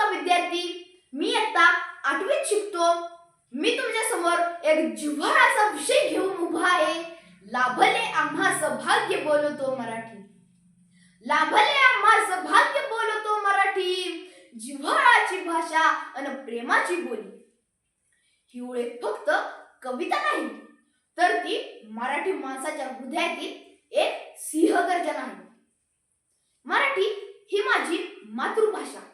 नमस्कार विद्यार्थी मी आता आठवीत शिकतो. मी तुमच्यासमोर एक जिव्हार असा विषय घेऊन उभा आहे. लाभले आम्हा सौभाग्य बोलतो मराठी. लाभले आम्हा सौभाग्य बोलतो मराठी. जिव्हाळाची भाषा आणि प्रेमाची बोली. ही ओळख फक्त कविता नाही तर ती मराठी माणसाच्या हृदयातील एक सिंहगर्जन आहे. मराठी ही माझी मातृभाषा.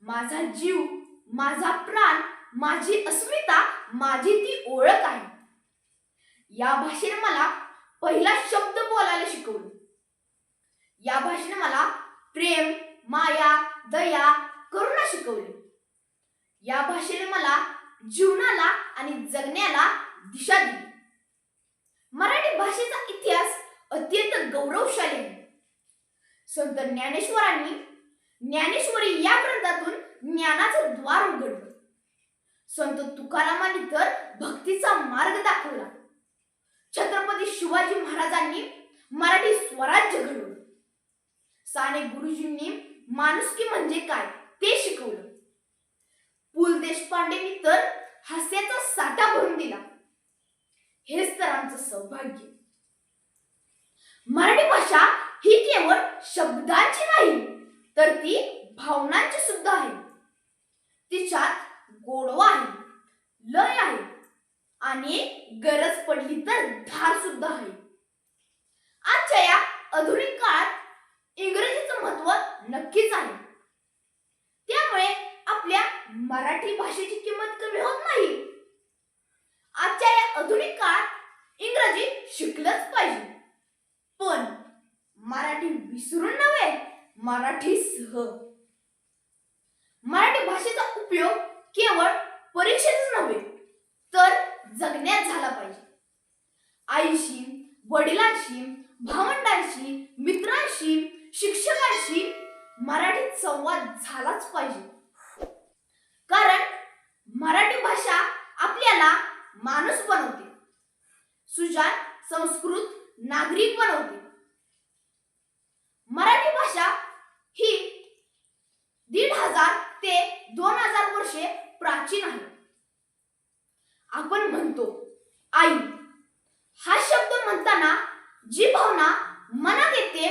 माझा जीव माझा प्राण माझी अस्मिता माझी ती ओळख आहे. या भाषेने मला पहिला शब्द बोलायला शिकवलं. या भाषेने मला प्रेम माया दया करुणा शिकवली. या भाषेने मला जीवनाला आणि जगण्याला दिशा दिली. मराठी भाषेचा इतिहास अत्यंत गौरवशाली आहे. संत ज्ञानेश्वरांनी ज्ञानेश्वरी या ग्रंथातून ज्ञानाचं द्वार उघडलं. संत तुकारामांनी तर भक्तीचा मार्ग दाखवला. छत्रपती शिवाजी महाराजांनी मराठी स्वराज्य घडवलं. साने गुरुजींनी माणुसकी म्हणजे काय ते शिकवलं. पु ल देशपांडेंनी तर हास्याचा साठा भरून दिला. हेच तर आमचं सौभाग्य. मराठी भाषा ही केवळ शब्दांची नाही तर ती भावनांची सुद्धा आहे. तिच्यात गोडवा आहे लय आहे आणि गरज पडली तर धार सुद्धा आहे. आजच्या या आधुनिक काळात इंग्रजीचं महत्त्व नक्कीच आहे. त्यामुळे आपल्या मराठी भाषेची किंमत कमी होत नाही. आजच्या या आधुनिक काळात इंग्रजी शिकलंच पाहिजे. पण मराठी विसरून मराठीसह मराठी सह. मराठी भाषेचा उपयोग केवळ परीक्षेतच नव्हे तर जगण्यात झाला पाहिजे. आईशी वडिलांशी भावंडांशी मित्रांशी शिक्षकांशी मराठीत संवाद झालाच पाहिजे. कारण मराठी भाषा आपल्याला माणूस बनवते. सुजान संस्कृत नागरिक बनवते. मराठी भाषा ही दीड हजार ते दोन हजार वर्षे प्राचीन आहे. आपण म्हणतो आई हा शब्द म्हणताना जी भावना मनात येते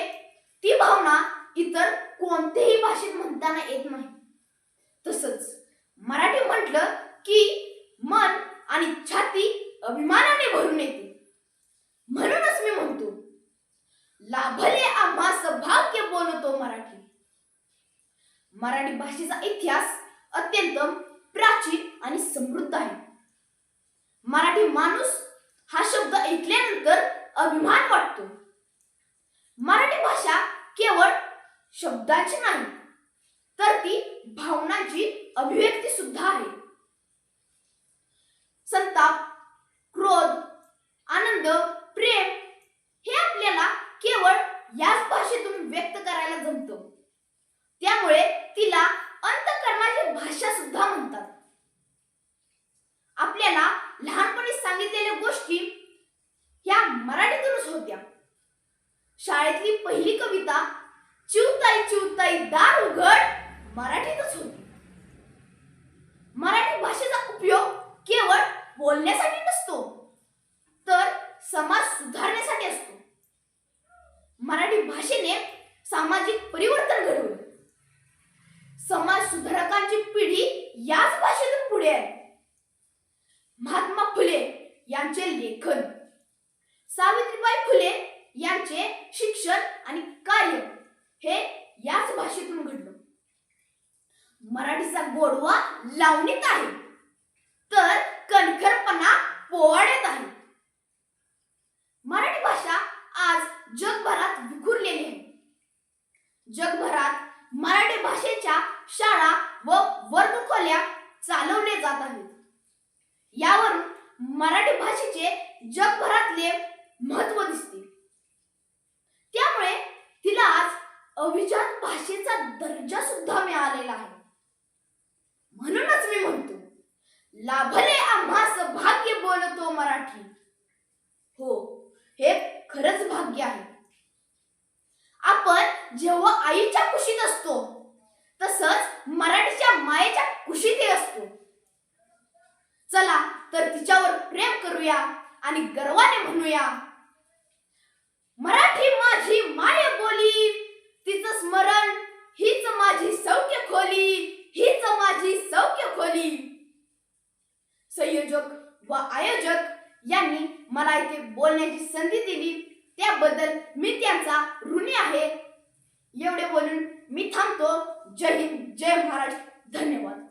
ती भावना इतर कोणत्याही भाषेत म्हणताना येत नाही. तसंच मराठी म्हटलं की मन आणि छाती अभिमानाने भरून येते. म्हणूनच मी म्हणतो लाभले आम्हा भाग्य बोलतो मराठी. मराठी भाषेचा इतिहास अत्यंत प्राचीन आणि समृद्ध आहे. मराठी माणूस हा शब्द ऐकल्यानंतर अभिमान वाटतो. मराठी भाषा केवळ शब्दाची नाही तर ती भावनांची अभिव्यक्ती सुद्धा आहे संताप क्रोध आनंद प्रेम हे आपल्याला केवळ याच भाषेतून व्यक्त करायला जमतं त्यामुळे तिला अंतकरणाची भाषा सुद्धा म्हणतात. आपल्याला लहानपणी सांगितलेल्या गोष्टी या मराठीतूनच होत्या. शाळेतली पहिली कविता चिवताई चिवताई दार उघड मराठीतच होती. मराठी भाषेचा उपयोग केवळ बोलण्यासाठी नसतो तर समाज सुधारण्यासाठी असतो मराठी भाषेने सामाजिक परिवर्तन घडवलं समाज सुधारकांची पिढी याच भाषेतून पुढे आहे महात्मा फुले यांचे लेखन. सावित्रीबाई फुले यांचे शिक्षण आणि कार्य हे याच भाषेतून घडलं. मराठीचा गोडवा लावणीत आहे. तर कणखरपणा पोवाड्यात आहे मराठी भाषा आज जगभरात विखुरलेली आहे जगभरात मराठी भाषेच्या शाळा व वर्गखोल्या चालवले जात आहेत. यावरून मराठी भाषेचे जगभरातले महत्त्व दिसते. त्यामुळे तिला आज अभिजात भाषेचा दर्जा सुद्धा मिळालेला आहे. म्हणूनच मी म्हणतो लाभले आम्हास भाग्य बोलतो मराठी. हो हे खरंच भाग्य आहे. आपण जेव्हा आईच्या कुशीत असतो तसंच मराठीच्या मायेच्या कुशीतही असतो. चला तर तिच्यावर प्रेम करूया आणि गर्वाने म्हणूया. मराठी माझी माय बोली तिचं स्मरण हीच माझी सौख्य खोली हीच माझी सौख्य खोली. संयोजक व आयोजक यांनी मला इथे बोलण्याची संधी दिली. त्याबद्दल मी त्यांचा ऋणी आहे. मी थांबतो. जय हिंद जय महाराष्ट्र. धन्यवाद.